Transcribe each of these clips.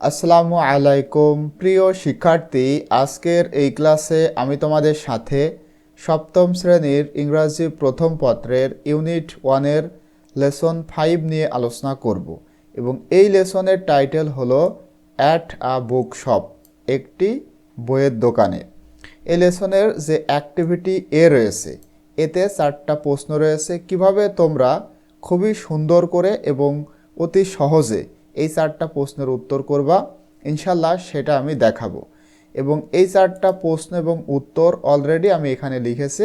আসসালামু আলাইকুম। প্রিয় শিক্ষার্থী, আজকের এই ক্লাসে আমি তোমাদের সাথে সপ্তম শ্রেণির ইংরাজি প্রথম পত্রের ইউনিট ওয়ানের লেসন ফাইভ নিয়ে আলোচনা করব এবং এই লেসনের টাইটেল হলো অ্যাট আ বুক শপ, একটি বইয়ের দোকানে। এই লেসনের যে অ্যাক্টিভিটি এ রয়েছে, এতে চারটা প্রশ্ন রয়েছে। কীভাবে তোমরা খুবই সুন্দর করে এবং অতি সহজে এই চারটা প্রশ্নের উত্তর করবা। ইনশাল্লাহ সেটা আমি দেখাবো। এবং এই চারটা প্রশ্ন এবং উত্তর অলরেডি আমি এখানে লিখেছি।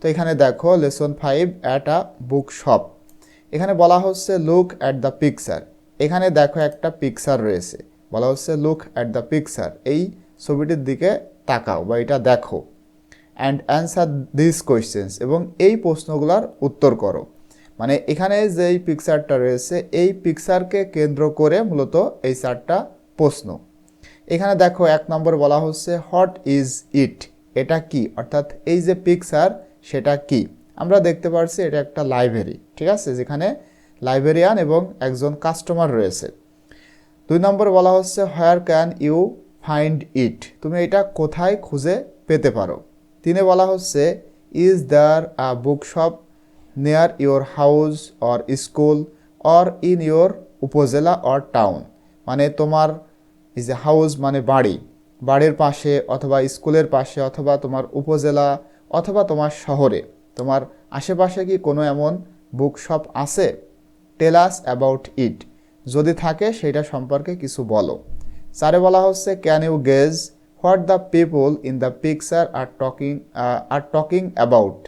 তো এখানে দেখো lesson five at a book shop এখানে বলা হচ্ছে লুক অ্যাট দ্য পিকচার এখানে দেখো একটা পিকচার রয়েছে। বলা হচ্ছে লুক অ্যাট দ্য পিকচার এই ছবিটির দিকে তাকাও বা এটা দেখো। অ্যান্ড অ্যান্সার দিস কোয়েশ্চেন্স এবং এই প্রশ্নগুলোর উত্তর করো। মানে এখানে যেই পিকচারটা রয়েছে, এই পিকচারকে কেন্দ্র করে মূলত এই চারটা প্রশ্ন। এখানে দেখো, এক নম্বর বলা হচ্ছে হোয়াট ইজ ইট এটা কি? অর্থাৎ এই যে পিকচার সেটা কি? আমরা দেখতে পাচ্ছি এটা একটা লাইব্রেরি ঠিক আছে? যেখানে লাইব্রেরিয়ান এবং একজন কাস্টমার রয়েছে। দুই নম্বর বলা হচ্ছে where can you find it তুমি এটা কোথায় খুঁজে পেতে পারো? তিনে বলা হচ্ছে is there a book shop near your house or school or in your upazila or town মানে তোমার ইজ এ হাউস মানে বাড়ি। বাড়ির পাশে অথবা স্কুলের পাশে অথবা তোমার উপজেলা অথবা তোমার শহরে। তোমার আশেপাশে কি কোনো এমন বুক শপ আছে টেলাস অ্যাবাউট ইট যদি থাকে সেটা সম্পর্কে কিছু বলো। চারে বলা হচ্ছে can you guess what the people in the picture are talking are talking about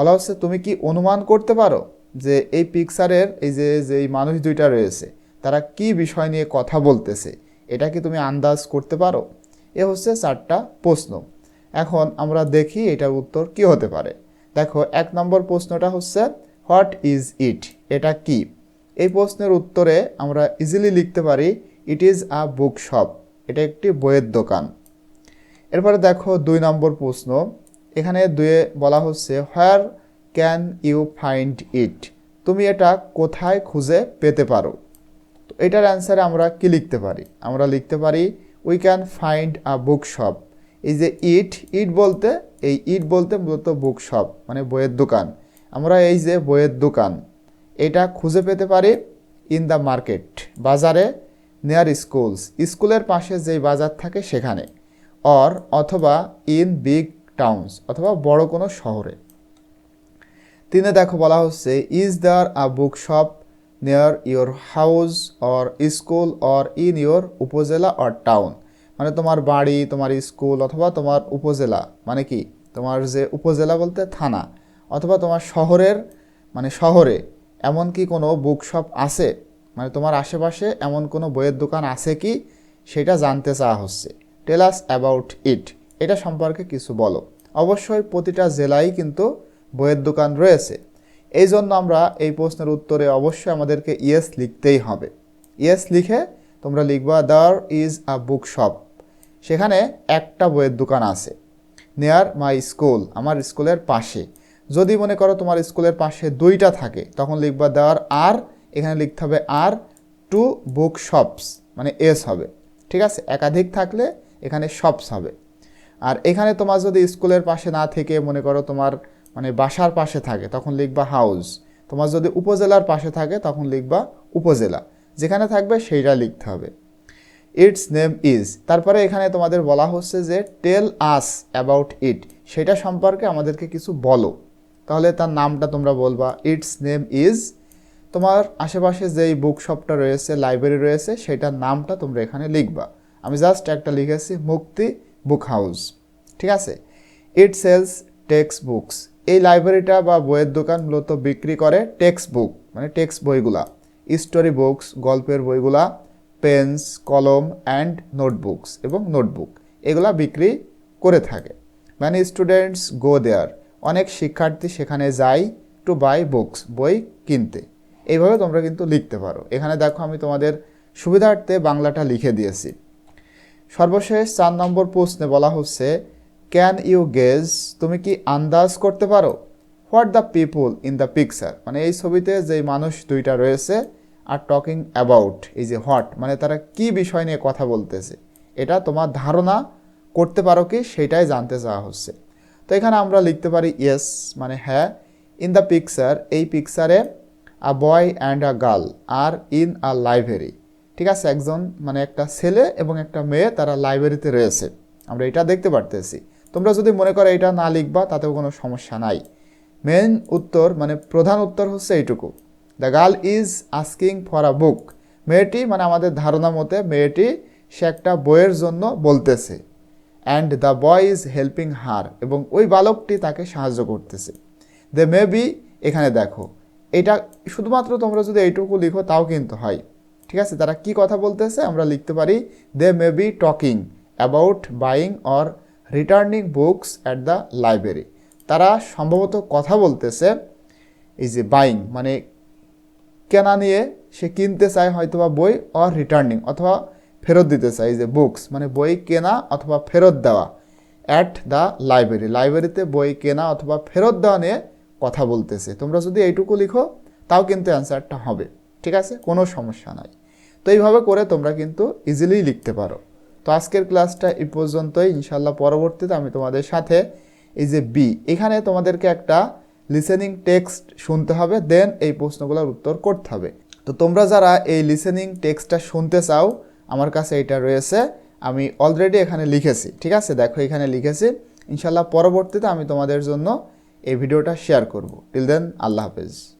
বলা হচ্ছে তুমি কি অনুমান করতে পারো যে এই পিকচারের এই যে যে এই মানুষ দুইটা রয়েছে, তারা কি বিষয় নিয়ে কথা বলতেছে? এটা কি তুমি আন্দাজ করতে পারো? এ হচ্ছে চারটা প্রশ্ন। এখন আমরা দেখি এটার উত্তর কি হতে পারে। দেখো, এক নম্বর প্রশ্নটা হচ্ছে, হোয়াট ইজ ইট? এটা কি? এই প্রশ্নের উত্তরে আমরা ইজিলি লিখতে পারি, it is a book shop এটা একটি বইয়ের দোকান। এরপরে দেখো, দুই নম্বর প্রশ্ন এখানে দুয়ে বলা হচ্ছে where can you find it তুমি এটা কোথায় খুঁজে পেতে পারো। তো এটার অ্যান্সারে আমরা কি লিখতে পারি? আমরা লিখতে পারি we can find a book shop এই যে ইট ইট বলতে, এই ইট বলতে মূলত বুক শপ মানে বইয়ের দোকান। আমরা এই যে বইয়ের দোকান, এটা খুঁজে পেতে পারি ইন দ্য মার্কেট বাজারে নেয়ার স্কুলস স্কুলের পাশে যেই বাজার থাকে সেখানে। অর অথবা ইন বিগ টাউনস অথবা বড় কোনো শহরে। তিনে দেখো বলা হচ্ছে is there a book shop near your house or school or in your upazila or town মানে তোমার বাড়ি, তোমার স্কুল অথবা তোমার উপজেলা মানে কি? তোমার যে উপজেলা বলতে থানা, অথবা তোমার শহরের মানে শহরে এমন কি কোনো বুক শপ আছে? মানে তোমার আশেপাশে এমন কোনো বইয়ের দোকান আছে কি? সেটা জানতে চাওয়া হচ্ছে। টেল আস অ্যাবাউট ইট এটা সম্পর্কে কিছু বলো। অবশ্যই প্রতিটা জেলায় কিন্তু বইয়ের দোকান রয়েছে। এই জন্য আমরা এই প্রশ্নের উত্তরে অবশ্যই আমাদেরকে ইয়েস লিখতেই হবে। ইয়েস লিখে তোমরা লিখবা দার ইজ আ বুক শপ সেখানে একটা বইয়ের দোকান আছে। নেয়ার মাই স্কুল আমার স্কুলের পাশে। যদি মনে করো তোমার স্কুলের পাশে দুইটা থাকে, তখন লিখবা দেওয়ার আর এখানে লিখতে হবে আর টু বুক শপস মানে এস হবে। ঠিক আছে? একাধিক থাকলে এখানে শপস হবে। আর এখানে তোমার যদি স্কুলের পাশে না থেকে, মনে করো তোমার মানে বাসার পাশে থাকে, তখন লিখবা হাউস তোমার যদি উপজেলার পাশে থাকে, তখন লিখবা উপজেলা। যেখানে থাকবে সেইটা লিখতে হবে। ইটস নেম ইজ তারপরে এখানে তোমাদের বলা হচ্ছে যে টেল আস অ্যাবাউট ইট সেটা সম্পর্কে আমাদেরকে কিছু বলো। তাহলে তার নামটা তোমরা বলবা। ইটস নেম ইজ তোমার আশেপাশে যেই বুক শপটা রয়েছে লাইব্রেরি রয়েছে, সেটার নামটা তোমরা এখানে লিখবা। আমি জাস্ট একটা লিখেছি, মুক্তি বুক হাউস ঠিক আছে? ইট সেলস টেক্সট বুকস এই লাইব্রেরিটা বা বইয়ের দোকান মূলত বিক্রি করে টেক্সট বুক মানে টেক্সট বইগুলা স্টোরি বুকস গল্পের বইগুলা পেন্স কলম অ্যান্ড নোটবুকস এবং নোটবুক এগুলা বিক্রি করে থাকে। মানে স্টুডেন্টস গো দেয়ার অনেক শিক্ষার্থী সেখানে যায় টু বাই বুকস বই কিনতে। এইভাবে তোমরা কিন্তু লিখতে পারো। এখানে দেখো আমি তোমাদের সুবিধার্থে বাংলাটা লিখে দিয়েছি। সর্বশেষ চার নম্বর প্রশ্নে বলা হচ্ছে ক্যান ইউ গেজ তুমি কি আন্দাজ করতে পারো? What the people in the picture মানে এই ছবিতে যেই মানুষ দুইটা রয়েছে আর টকিং অ্যাবাউট এই যে হোয়াট মানে তারা কি বিষয় নিয়ে কথা বলতেছে? এটা তোমার ধারণা করতে পারো কি? সেটাই জানতে চাওয়া হচ্ছে। তো এখানে আমরা লিখতে পারি ইয়েস মানে হ্যাঁ। ইন দ্য পিকচার এই পিকচারে a boy and a girl are in a library ঠিক আছে? একজন মানে একটা ছেলে এবং একটা মেয়ে তারা লাইব্রেরিতে রয়েছে। আমরা এটা দেখতে পারতেছি। তোমরা যদি মনে করো এটা না লিখবা, তাতেও কোনো সমস্যা নাই। মেন উত্তর মানে প্রধান উত্তর হচ্ছে এইটুকু। The girl is asking for a book মেয়েটি মানে আমাদের ধারণা মতে, মেয়েটি সে একটা বইয়ের জন্য বলতেছে। And the boy is helping her এবং ওই বালকটি তাকে সাহায্য করতেছে। দে মে বি এখানে দেখো, এটা শুধুমাত্র তোমরা যদি এইটুকু লিখো, তাও কিন্তু হয়। ঠিক আছে, তারা কি কথা বলতেছে? আমরা লিখতে পারি they may be talking about buying or returning books at the library তারা সম্ভবত কথা বলতেছে, এই যে বাইং মানে কেনা নিয়ে সে কিনতে চায় হয়তো বা বই অর রিটার্নিং অথবা ফেরত দিতে চায়, এই যে বুকস মানে বই কেনা অথবা ফেরত দেওয়া অ্যাট দ্য লাইব্রেরি লাইব্রেরিতে বই কেনা অথবা ফেরত দেওয়া নিয়ে কথা বলতেছে। তোমরা যদি এইটুকু লিখো, তাও কিন্তু অ্যান্সারটা হবে, ঠিক আছে? কোনো সমস্যা নাই। তো এইভাবে করে তোমরা কিন্তু ইজিলি লিখতে পারো। তো আজকের ক্লাসটা এই পর্যন্তই। ইনশাল্লাহ পরবর্তীতে আমি তোমাদের সাথে এই যে বি এখানে তোমাদেরকে একটা লিসেনিং টেক্সট শুনতে হবে দেন এই প্রশ্নগুলোর উত্তর করতে হবে। তো তোমরা যারা এই লিসেনিং টেক্সটটা শুনতে চাও, আমার কাছে এটা রয়েছে, আমি অলরেডি এখানে লিখেছি, ঠিক আছে? দেখো, এখানে লিখেছি। ইনশাল্লাহ পরবর্তীতে আমি তোমাদের জন্য এই ভিডিওটা শেয়ার করব। টিল দেন আল্লাহ হাফেজ।